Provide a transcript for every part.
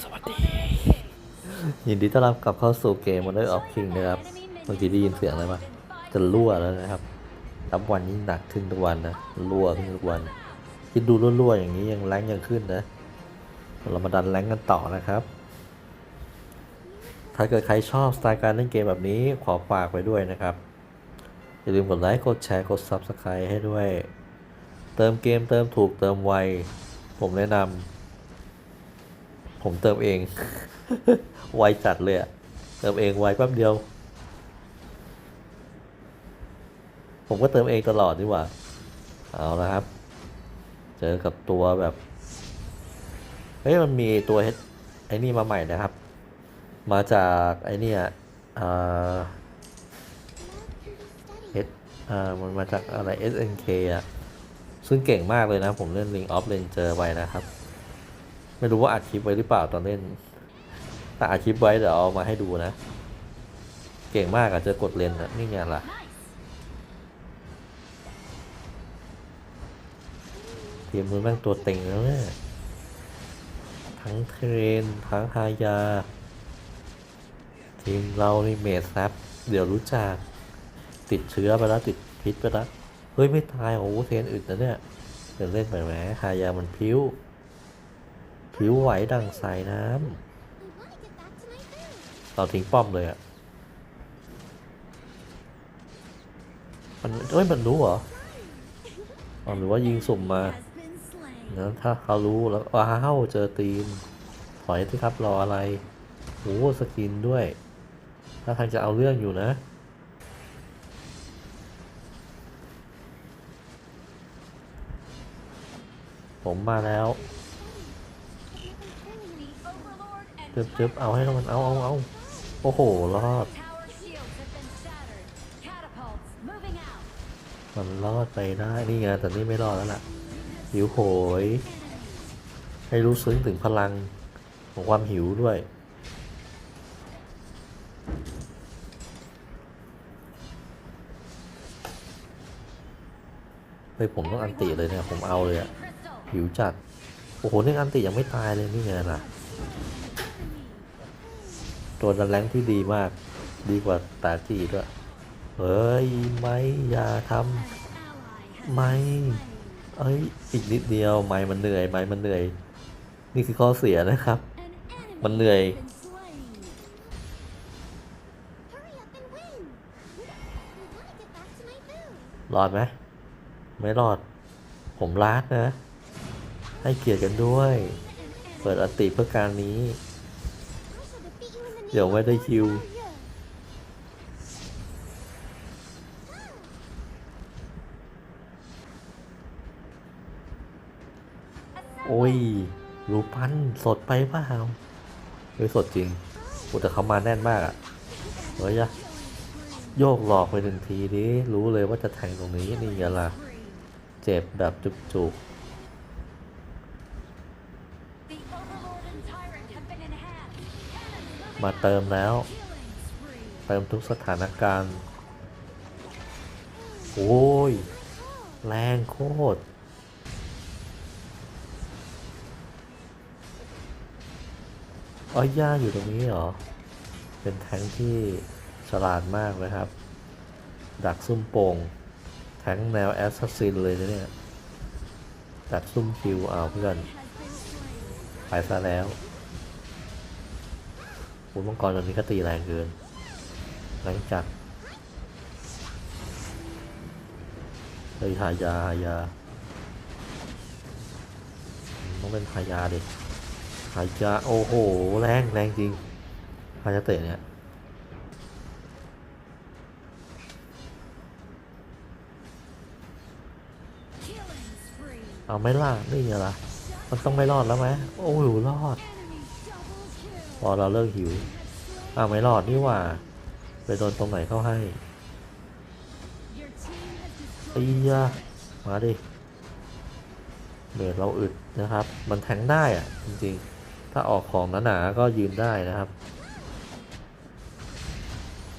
สวัสดี ยินดีต้อนรับกลับเข้าสู่เกม Wonder of King นะครับเมื่อกี้ได้ยินเสียงอะไรปะจะรั่วแล้วนะครับรับวันยิ่งหนักขึ้นทุกวันนะรั่วขึ้นทุกวันคิดดูรั่วๆอย่างนี้ยังแรงยังขึ้นนะ เรามาดันแรงกันต่อนะครับ ถ้าเกิดใครชอบสไตล์การเล่นเกมแบบนี้ขอฝากไว้ด้วยนะครับ อย่าลืมกดไลค์กดแชร์กด Subscribe ให้ด้วย เติมเกมเติมถูกเติมไวผมแนะนำ ผมเติมเอง ไวจัดเลยอะเติมเองไวแป๊บเดียว ผมก็เติมเองตลอดดีกว่า เอาละครับ เจอกับตัวแบบ เฮ้ยมันมีตัวเฮดไอ้นี่มาใหม่นะครับ มาจากไอ้นี่อ่าเฮดอ่ามันมาจากอะไร SNK อะ ซึ่งเก่งมากเลยนะ ผมเล่น Ring of Ranger ไปนะครับ ไม่รู้ว่าอัดคลิปไว้หรือเปล่าตอนเล่นแต่อัดคลิปไว้เดี๋ยวเอามาให้ดูนะ เก่งมากอะเจอกดเลนอะนี่ไงล่ะทียมมือแม่งตัวเต็งแล้วเนี่ยทั้งเทรนทั้งฮายา ทีมเรานี่เมสซับเดี๋ยวรู้จักติดเชื้อไปแล้วติดพิษไปแล้วเฮ้ย ไม่ตายโอ้โหเทรนอึดนะเนี่ยเดี๋ยวเล่นไปแหมฮายามันพิ้ว ผิวไหวดังสายน้ำเราทิ้งป้อมเลยอะมันเอ้ยมันรู้เหรอหรือว่ายิงสุ่มมานะถ้าเขารู้แล้วว้าวเจอตีนถอยที่ครับรออะไรโอ้สกินด้วย ถ้าทางจะเอาเรื่องอยู่นะ ผมมาแล้ว จึบจึบเอาให้มันเอาเอาเอาโอ้โหรอด มันรอดไปได้นี่ไงแต่นี่ไม่รอดแล้วล่ะหิวโหย ให้รู้ซึ้งถึงพลังของความหิวด้วยเฮ้ยผมต้องอันติเลยเนี่ยผมเอาเลยอะหิวจัด โอ้โหนี่อันติยังไม่ตายเลยนี่ไงล่ะ ตัวดันแรงที่ดีมาก ดีกว่าตาจีด้วยเฮ้ยไม่อย่าทำไม่เอ้ยอีกนิดเดียวไม่มันเหนื่อยไม่มันเหนื่อย นี่คือข้อเสียนะครับ มันเหนื่อยรอดไหมไม่รอด ผมลาดนะ ให้เกียรติกันด้วย เปิดอัติเพื่อการนี้ เดี๋ยวไม่ได้คิว โอ้ย รูปันสดไปเปล่าเฮ้ยสดจริงโอ้แต่เขามาแน่นมากอะ่ะ เฮ้ยอะโยกหลอกไปหนึ่งทีนี้รู้เลยว่าจะแทงตรงนี้นี่ไงล่ะ เจ็บแบบจุกๆ มาเติมแล้ว เติมทุกสถานการณ์ โอ้ย แรงโคตรอ๋อย่าอยู่ตรงนี้เหรอ เป็นแทงที่ฉลาดมากเลยครับ ดักซุ่มโป่งแทงแนวแอสซัสซินเลยนะเนี่ย ดักซุ่มคิวเอาเพื่อน ไปซะแล้ว คุณมังกรตอนนี้ก็ตีแรงเกินแรงจัดเฮ้ยหายาหายาต้องเป็นหายาดิหายาโอ้โห แรงแรงจริงหายาเตะเนี่ยเอาไม่ล่ะนี่ไงล่ะมันต้องไม่รอดแล้วไหมโอ้หิวรอด อเราเลิกหิวอ้าวไม่รอดนี่หว่า ไปโดนตรงไหนเข้าให้ไอ้ยามาดิเบรดเราอึดนะครับ มันแทงได้อะจริงๆ ถ้าออกของหนาๆก็ยืนได้นะครับ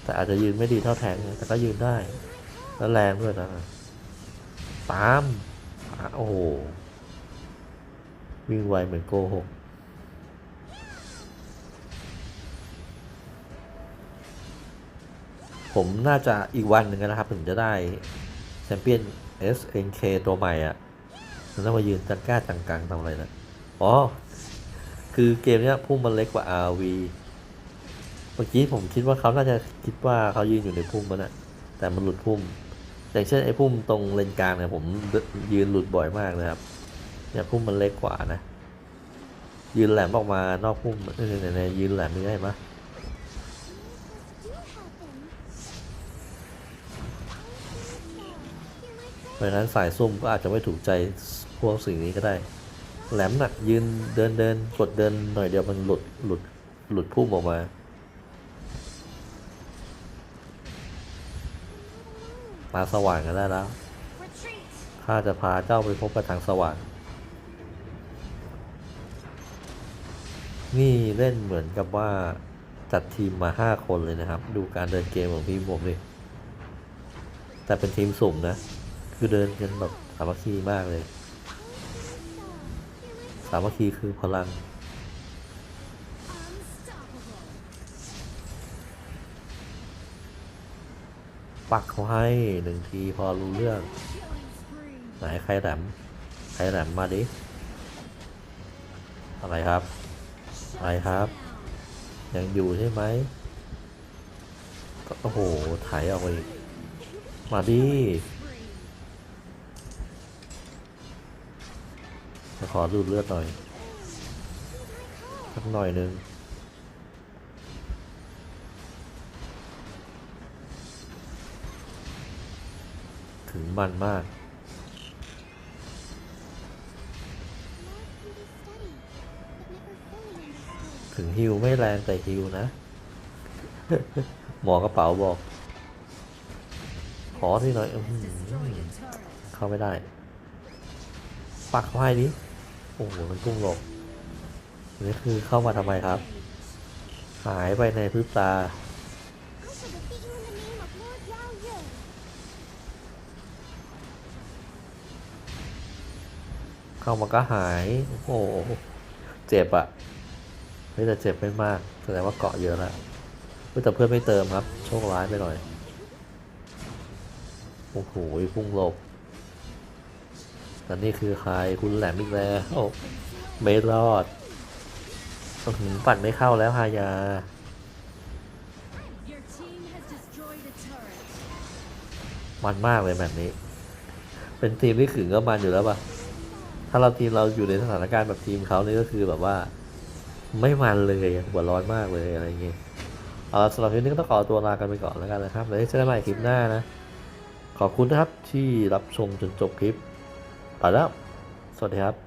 แต่อาจจะยืนไม่ดีเท่าแทงแต่ก็ยืนได้ แล้วแรงด้วยนะตามอะโอ้โหวิ่งไวเหมือนโกหก ผมน่าจะอีกวันหนึ่งนะครับ ถึงจะได้แชมเปี้ยน SNK ตัวใหม่อะมันต้องมายืนจังก้าจังกังทำอะไรนะอ๋อ คือเกมเนี้ยพุ่มมันเล็กกว่า RV เมื่อกี้ผมคิดว่าเขาน่าจะคิดว่าเขายืนอยู่ในพุ่มมันอะแต่มันหลุดพุ่มอย่างเช่นไอ้พุ่มตรงเลนกลางเนี่ยผมยืนหลุดบ่อยมากเลยครับเนี่ยพุ่มมันเล็กกว่านะ ยืนแหลมออกมานอกพุ่มเนี่ยยืนแหลมนี่ได้ไหม เพราะฉะนั้นสายซุ่มก็อาจจะไม่ถูกใจพวกสิ่งนี้ก็ได้ แหลมหนักยืนเดินเดินกดเดินหน่อยเดียวมันหลุดหลุดหลุดพุ่มออกมา มาสว่างกันได้แล้วข้าจะพาเจ้าไปพบกับทางสว่างนี่เล่นเหมือนกับว่าจัดทีมมาห้าคนเลยนะครับ ดูการเดินเกมของทีมผมดิแต่เป็นทีมสุ่มนะ คือเดินกันแบบสามัคคีมากเลย สามัคคีคือพลัง ปักเขาให้หนึ่งทีพอรู้เรื่อง ไหนใครแหลมใครแหลมมาดิ อะไรครับ อะไรครับ ยังอยู่ใช่ไหมก็โอ้โหไถออกไปมาดิ จะขอดูดเลือดหน่อยสักหน่อยหนึงถึงมันมากถึงฮิวไม่แรงแต่ฮิวนะ หมอกระเป๋าบอก ขอที่หน่อยอเข้าไม่ได้ ปักเขาให้ดิ โอ้โหมันกุ้งลบนี่คือเข้ามาทำไมครับ หายไปในพริบตา เข้ามาก็หาย โอ้โห เจ็บอะไม่แต่เจ็บไม่มาก แสดงว่าเกาะเยอะแล้วแต่เพื่อนไม่เติมครับ โชคร้ายไปหน่อย โอ้โห พุ่งลบ แต่นี่คือใครคุณแหลมอีกแล้วโอ้ไม่รอดหือปั่นไม่เข้าแล้วฮายามันมากเลยแบบนี้ เป็นทีมที่ขึงก็มันอยู่แล้วปะถ้าเราทีมเราอยู่ในสถานการณ์แบบทีมเขานี่ก็คือแบบว่า ไม่มันเลยหัวร้อนมากเลยอะไรอย่างเงี้ยเอาสำหรับคลิปนี้ก็ต้องขอตัวลากันไปก่อนแล้วกันนะครับแล้วเจอกันใหม่คลิปหน้านะ ขอบคุณนะครับที่รับชมจนจบคลิป ไปแล้ว สวัสดีครับ